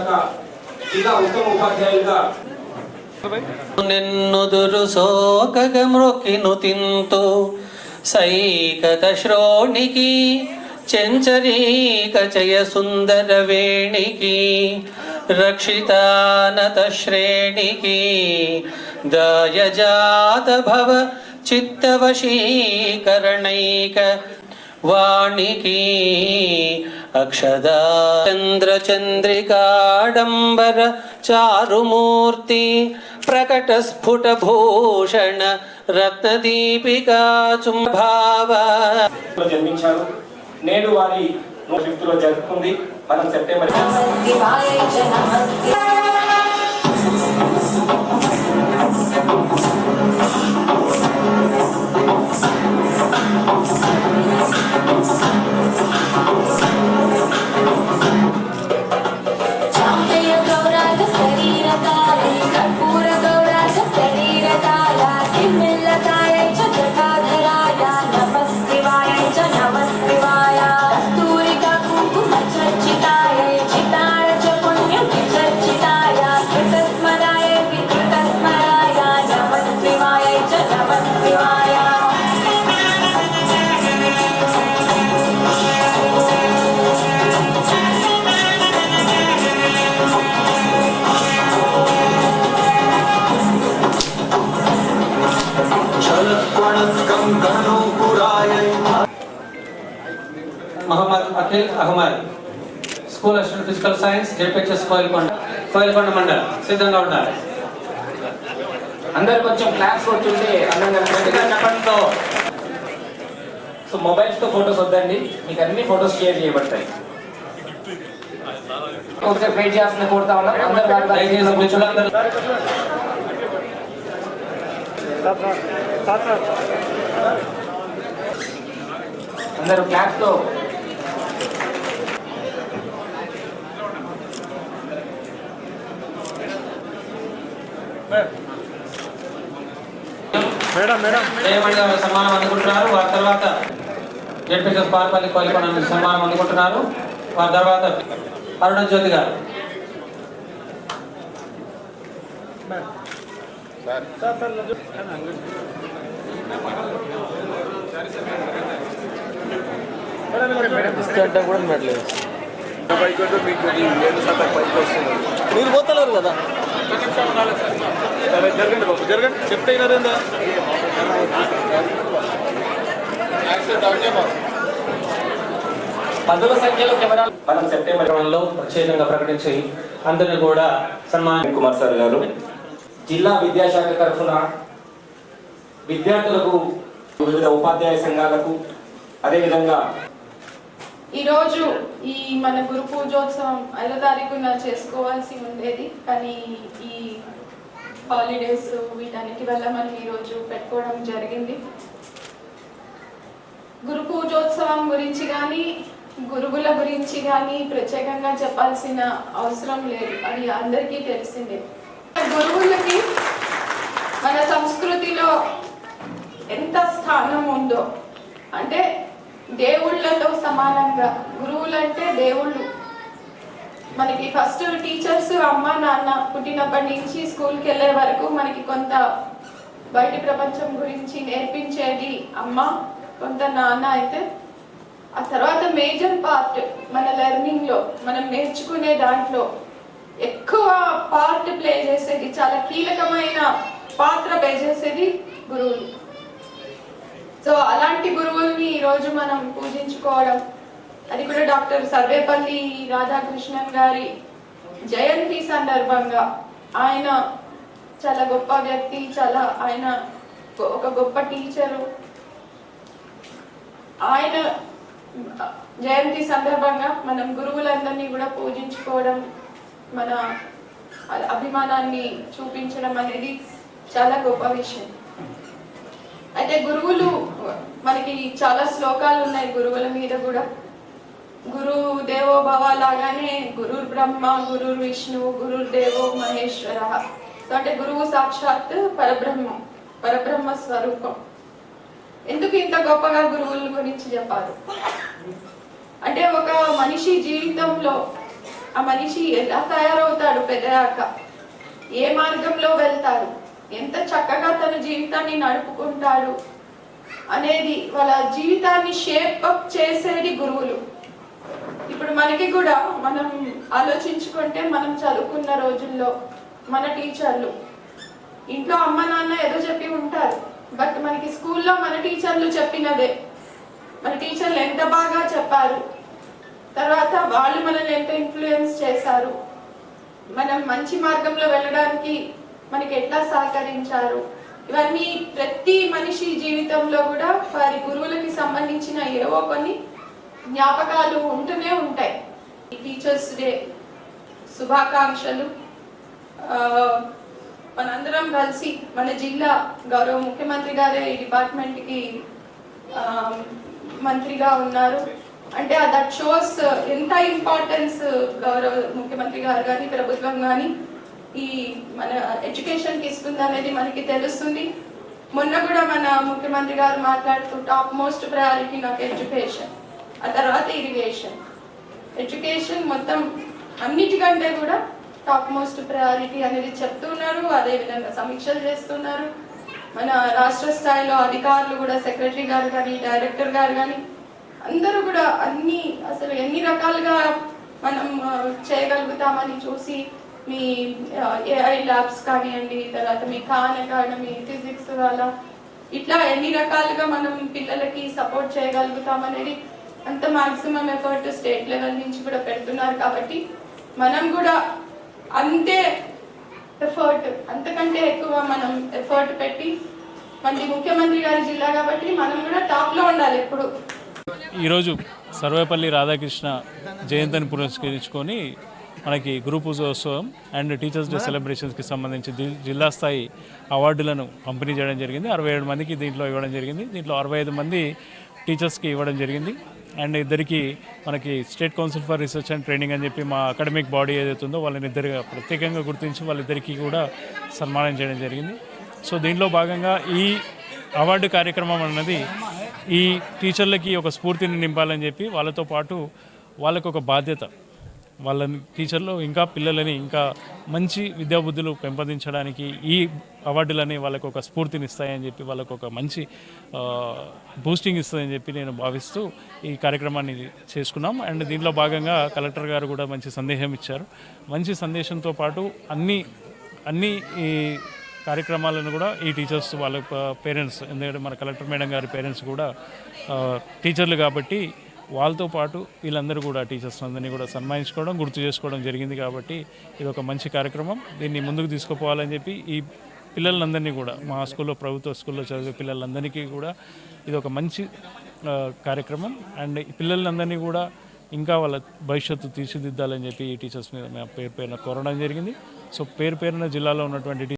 శాఖ జిల్లా ఉత్తమ ఉపాధ్యాయులుగా నిన్నుదురు సోకగ మృకిను తింతు సైకత శ్రోణికి చెంచరీక చయ సుందర వేణికి రక్షితానత శ్రేణికి దయజాత భవ చిత్తవశీకరణైక వాణికి అక్షదా చంద్ర చంద్రికాడంబర చారుమూర్తి ప్రకట స్ఫుట భూషణ రత్నదీపికా చుంభావ. లో జన్మించారు. నేడు వారి నూట ఫిఫ్త్లో జరుపుకుంది. మనం September Akhil Ahmed. School assistant physical science ZPHS Koilkonda Koilkonda mandal సిద్ధంగా ఉండాలి అందరు కొంచెం క్లాస్ కూర్చుంటే చెప్పడంతో. సో మొబైల్స్తో ఫోటోస్ వద్దండి మీకు అన్ని ఫోటోస్ షేర్ చేయబడతాయి. ఒకసారి వెయిట్ చేస్తున్న కోరుతా ఉన్నాం. అందరు. మిత్రులందరూ అందరూ క్లాస్ లో జయమణిగా సన్మానం అందుకుంటున్నారు. వారి తర్వాత జెడ్పిహెచ్ఎస్ పార్పల్లి కోయిల్కొండ నుంచి సన్మానం అందుకుంటున్నారు. వారి తర్వాత అరుణ జ్యోతి గారు. మీరు పోతలేరు కదా. జరగండి బాబు జరగండి చెప్తే వినరేందా పదుల సంఖ్యలో కెమెరాలు మనం సెప్టెంబర్ కార్యక్రమంలో ప్రత్యేకంగా ప్రకటించి అందరిని కూడా సన్మానం కుమార్ సార్ గారు. జిల్లా విద్యాశాఖ తరఫున విద్యార్థులకు వివిధ ఉపాధ్యాయ సంఘాలకు అదేవిధంగా ఈరోజు ఈ మన గురు పూజోత్సవం ఐదో తారీఖున చేసుకోవాల్సి ఉండేది కానీ ఈ హాలిడేస్ వీటన్నిటి వల్ల మనం ఈరోజు పెట్టుకోవడం జరిగింది. గురు పూజోత్సవం గురించి కానీ గురువుల గురించి కానీ ప్రత్యేకంగా చెప్పాల్సిన అవసరం లేదు అది అందరికీ తెలిసిందే. గురువులకి మన సంస్కృతిలో ఎంత స్థానం ఉందో అంటే దేవుళ్ళతో సమానంగా. గురువులంటే దేవుళ్ళు. మనకి ఫస్ట్ టీచర్స్ అమ్మ నాన్న పుట్టినప్పటి నుంచి స్కూల్కి వెళ్ళే వరకు మనకి కొంత బయటి ప్రపంచం గురించి నేర్పించేది అమ్మ కొంత నాన్న అయితే. ఆ తర్వాత మేజర్ పార్ట్ మన లెర్నింగ్లో మనం నేర్చుకునే దాంట్లో ఎక్కువ పార్ట్ ప్లే చేసేది చాలా కీలకమైన పాత్ర ప్లే చేసేది గురువులు. సో అలాంటి గురువుల్ని ఈరోజు మనం పూజించుకోవడం. అది కూడా డాక్టర్ సర్వేపల్లి రాధాకృష్ణన్ గారి జయంతి సందర్భంగా. ఆయన చాలా గొప్ప వ్యక్తి చాలా ఆయన ఒక గొప్ప టీచరు. ఆయన జయంతి సందర్భంగా మనం గురువులందరినీ కూడా పూజించుకోవడం మన అభిమానాన్ని చూపించడం అనేది చాలా గొప్ప విషయం. అయితే గురువులు మనకి చాలా శ్లోకాలు ఉన్నాయి గురువుల మీద కూడా. గురు దేవో భవ లాగానే గురు బ్రహ్మ గురు విష్ణు గురు దేవో మహేశ్వర. అంటే గురువు సాక్షాత్ పరబ్రహ్మ పరబ్రహ్మ స్వరూపం. ఎందుకు ఇంత గొప్పగా గురువుల గురించి చెప్పారు? అంటే ఒక మనిషి జీవితంలో ఆ మనిషి ఎలా తయారవుతాడు పెద్దయాక ఏ మార్గంలో వెళ్తారు ఎంత చక్కగా తన జీవితాన్ని నడుపుకుంటాడు? అనేది వాళ్ళ జీవితాన్ని షేప్ అప్ చేసేది గురువులు. ఇప్పుడు మనకి కూడా మనం ఆలోచించుకుంటే మనం చదువుకున్న రోజుల్లో మన టీచర్లు ఇంట్లో అమ్మ నాన్న ఏదో చెప్పి ఉంటారు బట్ మనకి స్కూల్లో మన టీచర్లు చెప్పినదే. మన టీచర్లు ఎంత బాగా చెప్పారు తర్వాత వాళ్ళు మనల్ని ఎంత ఇన్ఫ్లుయెన్స్ చేశారు మనం మంచి మార్గంలో వెళ్ళడానికి మనకి ఎట్లా సహకరించారు ఇవన్నీ ప్రతి మనిషి జీవితంలో కూడా వారి గురువులకి సంబంధించిన ఏవో కొన్ని జ్ఞాపకాలు ఉంటూనే ఉంటాయి. ఈ టీచర్స్ డే శుభాకాంక్షలు మనందరం కలిసి మన జిల్లా గౌరవ ముఖ్యమంత్రి గారే ఈ డిపార్ట్మెంట్కి మంత్రిగా ఉన్నారు. అంటే దట్ షోస్ ఎంత ఇంపార్టెన్స్ గౌరవ ముఖ్యమంత్రి గారు కానీ ప్రభుత్వం కానీ ఈ మన ఎడ్యుకేషన్కి ఇస్తుంది అనేది మనకి తెలుస్తుంది. మొన్న కూడా మన ముఖ్యమంత్రి గారు మాట్లాడుతూ టాప్ మోస్ట్ ప్రయారిటీ నాకు ఎడ్యుకేషన్ ఆ తర్వాత ఇరిగేషన్ ఎడ్యుకేషన్ మొత్తం అన్నిటికంటే కూడా టాప్ మోస్ట్ ప్రయారిటీ అనేది చెప్తున్నారు అదేవిధంగా సమీక్షలు చేస్తున్నారు. మన రాష్ట్ర స్థాయిలో అధికారులు కూడా సెక్రటరీ గారు కానీ డైరెక్టర్ గారు కానీ అందరూ కూడా అన్ని అసలు ఎన్ని రకాలుగా మనం చేయగలుగుతామని చూసి మీ ఏఐ ల్యాబ్స్ కానివ్వండి తర్వాత మీ ఖాన్ అకాడమీ ఫిజిక్స్ వాళ్ళ ఇట్లా ఎన్ని రకాలుగా మనం పిల్లలకి సపోర్ట్ చేయగలుగుతామనేది అంత మాక్సిమం ఎఫర్ట్ స్టేట్ లెవెల్ నుంచి కూడా పెడుతున్నారు కాబట్టి మనం కూడా అంతే ఎఫర్ట్ అంతకంటే ఎక్కువ మనం ఎఫర్ట్ పెట్టి మనది ముఖ్యమంత్రి గారి జిల్లా కాబట్టి మనం కూడా టాప్లో ఉండాలి ఎప్పుడు ఈరోజు సర్వేపల్లి రాధాకృష్ణ జయంతిని పురస్కరించుకొని మనకి Guru Pujotsavam and teachers day సెలబ్రేషన్స్కి సంబంధించి జిల్లా స్థాయి అవార్డులను పంపిణీ చేయడం జరిగింది. అరవై ఏడు మందికి దీంట్లో ఇవ్వడం జరిగింది. దీంట్లో అరవై ఐదు మంది టీచర్స్కి ఇవ్వడం జరిగింది. అండ్ ఇద్దరికి మనకి state council for research and training అని చెప్పి మా అకాడమిక్ బాడీ ఏదైతే ఉందో వాళ్ళని ఇద్దరుగా ప్రత్యేకంగా గుర్తించి వాళ్ళిద్దరికీ కూడా సన్మానం చేయడం జరిగింది. సో దీనిలో భాగంగా ఈ అవార్డు కార్యక్రమం అన్నది ఈ టీచర్లకి ఒక స్ఫూర్తిని నింపాలని చెప్పి వాళ్ళతో పాటు వాళ్ళకు ఒక బాధ్యత వాళ్ళని టీచర్లు ఇంకా పిల్లలని ఇంకా మంచి విద్యాబుద్ధులు పెంపొందించడానికి ఈ అవార్డులని వాళ్ళకు ఒక స్ఫూర్తిని ఇస్తాయని చెప్పి వాళ్ళకు ఒక మంచి బూస్టింగ్ ఇస్తుందని చెప్పి నేను భావిస్తూ ఈ కార్యక్రమాన్ని చేసుకున్నాం. అండ్ దీంట్లో భాగంగా కలెక్టర్ గారు కూడా మంచి సందేశం ఇచ్చారు. మంచి సందేశంతో పాటు అన్ని అన్ని ఈ కార్యక్రమాలను కూడా ఈ టీచర్స్ వాళ్ళ పేరెంట్స్ ఎందుకంటే మన కలెక్టర్ మేడం గారి పేరెంట్స్ కూడా టీచర్లు కాబట్టి వాళ్ళతో పాటు వీళ్ళందరూ కూడా టీచర్స్ అందరినీ కూడా సన్మానించుకోవడం గుర్తు చేసుకోవడం జరిగింది కాబట్టి ఇది ఒక మంచి కార్యక్రమం. దీన్ని ముందుకు తీసుకుపోవాలని చెప్పి ఈ పిల్లలందరినీ కూడా మా స్కూల్లో ప్రభుత్వ స్కూల్లో చదివే పిల్లలందరికీ కూడా ఇది ఒక మంచి కార్యక్రమం. అండ్ పిల్లలందరినీ కూడా ఇంకా వాళ్ళ భవిష్యత్తు తీర్చిదిద్దాలని చెప్పి ఈ టీచర్స్ మీద మేము పేరు పేరున కోరడం జరిగింది. సో పేరు పేరున జిల్లాలో ఉన్నటువంటి